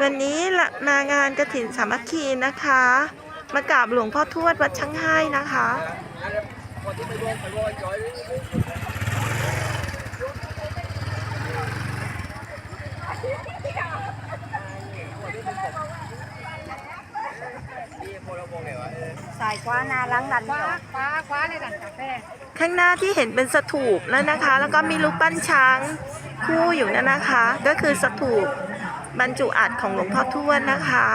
วันนี้ละมางานกระถินสามัคคีนะคะ มากราบหลวงพ่อทวดวัดช่างให้นะคะสายคว้านาล้างดันคว้าคว้าคว้าในดันกาแฟข้างหน้าที่เห็นเป็นสถูปนั่นนะคะ แล้วก็มีรูปปั้นช้างคู่อยู่นั่นนะคะ ก็คือสถูป บรรจุอัฐของหลวงพ่อทวดนะคะ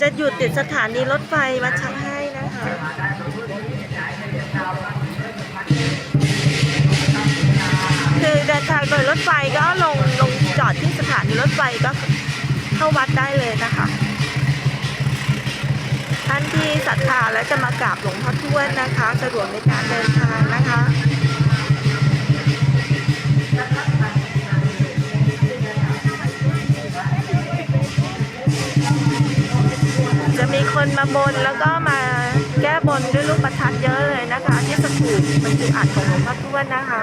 จะหยุดติดสถานีรถไฟวัดช้างให้นะคะ คือเดินทางโดยรถไฟก็ลงลงจอดที่สถานีรถไฟก็เข้าวัดได้เลยนะคะ ท่านที่ศรัทธาและจะมากราบหลวงพ่อทวดนะคะ สะดวกในการเดินทางนะคะจะมีคนมาบนแล้วก็มาแก้บนด้วยลูกประทัดเยอะเลยนะคะ ที่สถูปบรรจุอัฐของหลวงพ่อทวดนะคะ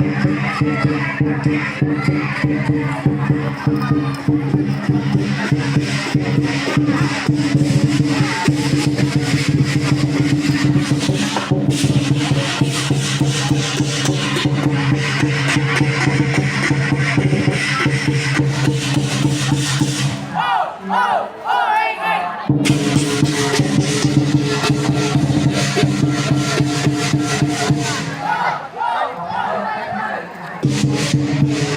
Thank you. Yeah.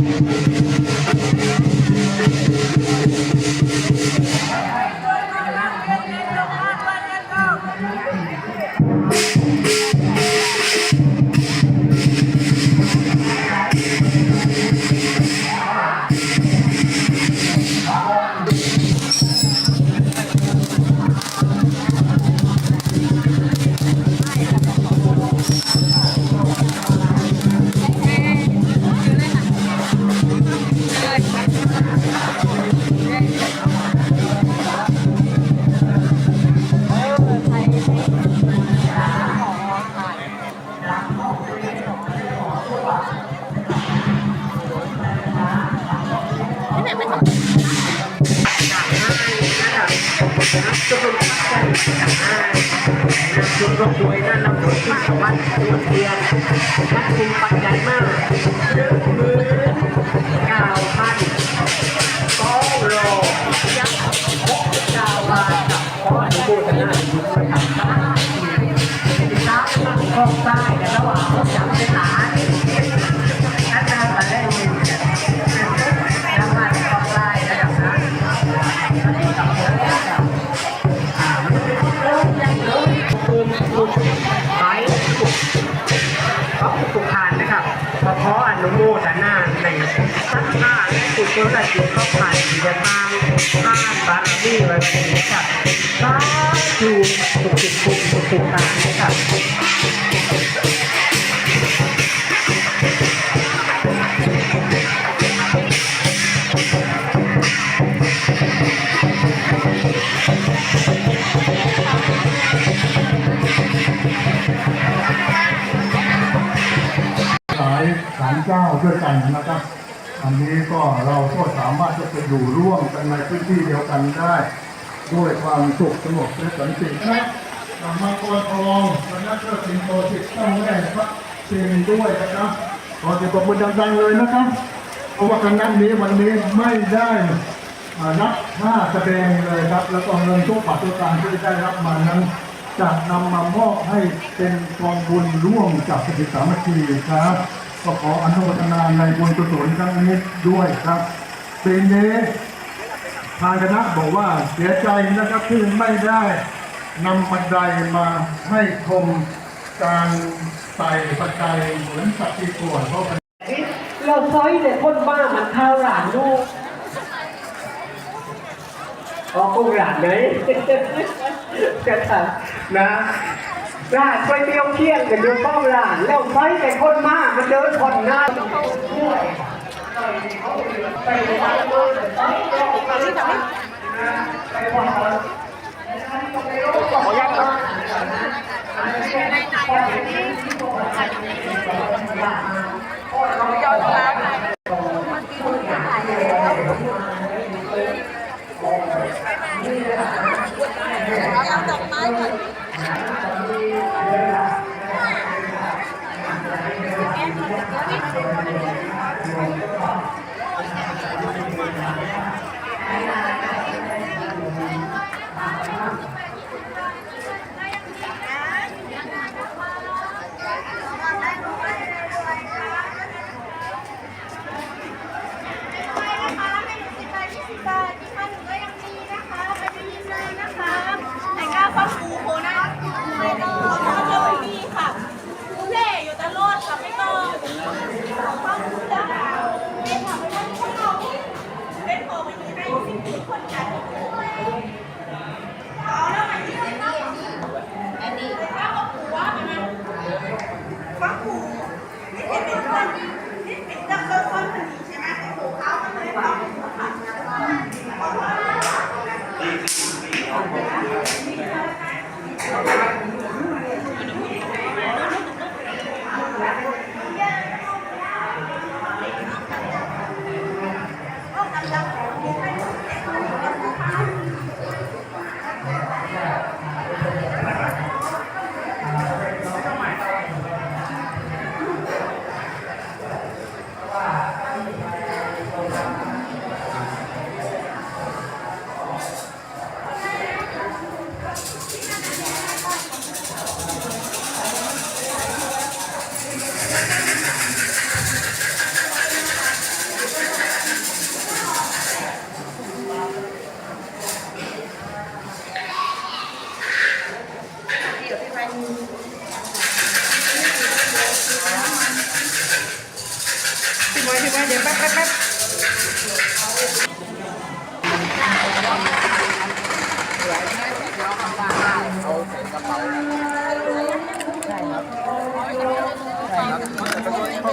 ชุดรบรวยนั่นนำผลที่สวัดตัวเทียนนักคุมปัจจัยมากหนึ่งหมือน สุดยอดจิตก็ผ่านจะทางข้ามบาร์บี้ว้เป็นนะครับสาธุสุกสุกสุขสุขทานนะครั อันนี้ก็เราก็สามารถจะไปอยู่ร่วมกันในพื้นที่เดียวกันได้ ด้วยความสุขสงบและสันตินะครับมาโกนทองคณะเชิดสิงโตสิทธิ์ต้องแรกครับเซียนด้วยนะครับขอเสียงปรบมือดังๆเลยนะครับ เพราะว่าคณะนี้วันนี้ไม่ได้นับค่าแสดงเลยครับ แล้วก็เงินทุกบาททุกสตางค์ที่ได้รับมานั้นจะนำมามอบให้เป็นกองบุญร่วมจากสถิตสามัคคีครับ ก็ขออนุโมทนาในบุญกุศลครั้งนี้ด้วยครับปีนี้ทางคณะบอกว่าเสียใจนะครับที่ไม่ได้นำบันไดมาให้ชมการไต่บันไดเหมือนสัตว์ที่ป่วยเพราะเราซอยแต่คนบ้ามันข้าวหลานลูกอ๋อกุ้งหลานไหนจะถามนะ หลานไปเดียวเที่ยงกันเดูเป้าหลานแล้วซอยแต่คนมากมันเดินผ่อนหน้าขออนุญาตครับ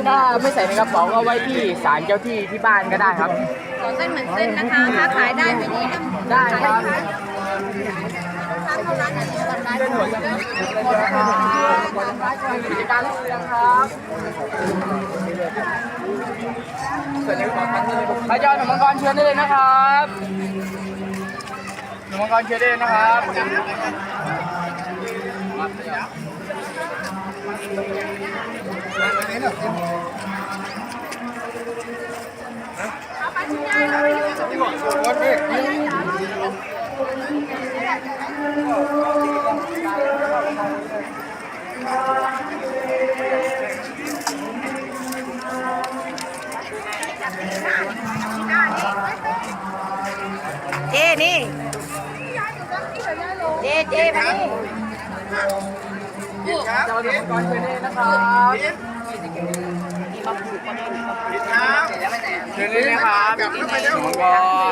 ถ้าไม่ใส่ในกระเป๋าก็เอาไว้ที่ศาลเจ้าที่ที่บ้านก็ได้ครับ ขอเส้นเหมือนเส้นนะคะถ้าขายได้ไม่ดีนะได้ครับถ้าเท่านั้นเดียวกันได้เป็นหัวใจกิจการเรืองครับส่วนในกระเป๋าตังค์นี่พระเจ้าหนุ่มมังกรเชิญได้เลยนะครับหนุ่ มังกรเชิญได้เลยนะครับเจ้นี่ เจ๊เจ๊มานี่เจ้าหนุ่มมังกรเชิญได้เลยนะครับเชิญได้เลยครับหนุ่มมังก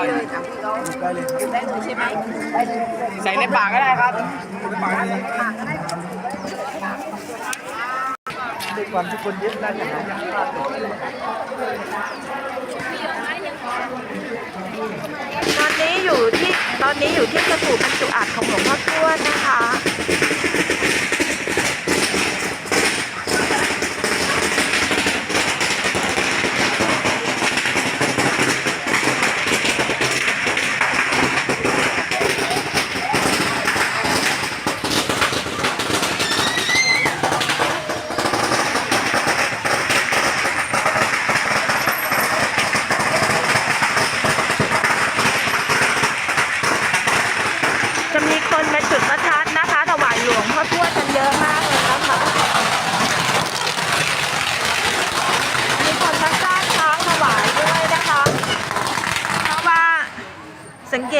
รใส่ในปากก็ได้ครับตอนนี้อยู่ที่ตอนนี้อยู่ที่สถูปบรรจุอัฐของหลวงพ่อท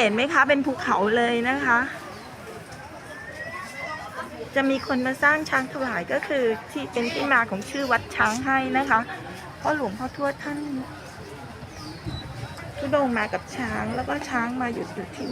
เห็นไหมคะ เป็นภูเขาเลยนะคะ จะมีคนมาสร้างช้างถวายก็คือที่เป็นที่มาของชื่อวัดช้างให้นะคะเพราะหลวงพ่อทวดท่านทุดงมากับช้างแล้วก็ช้างมาหยุดอยู่ที่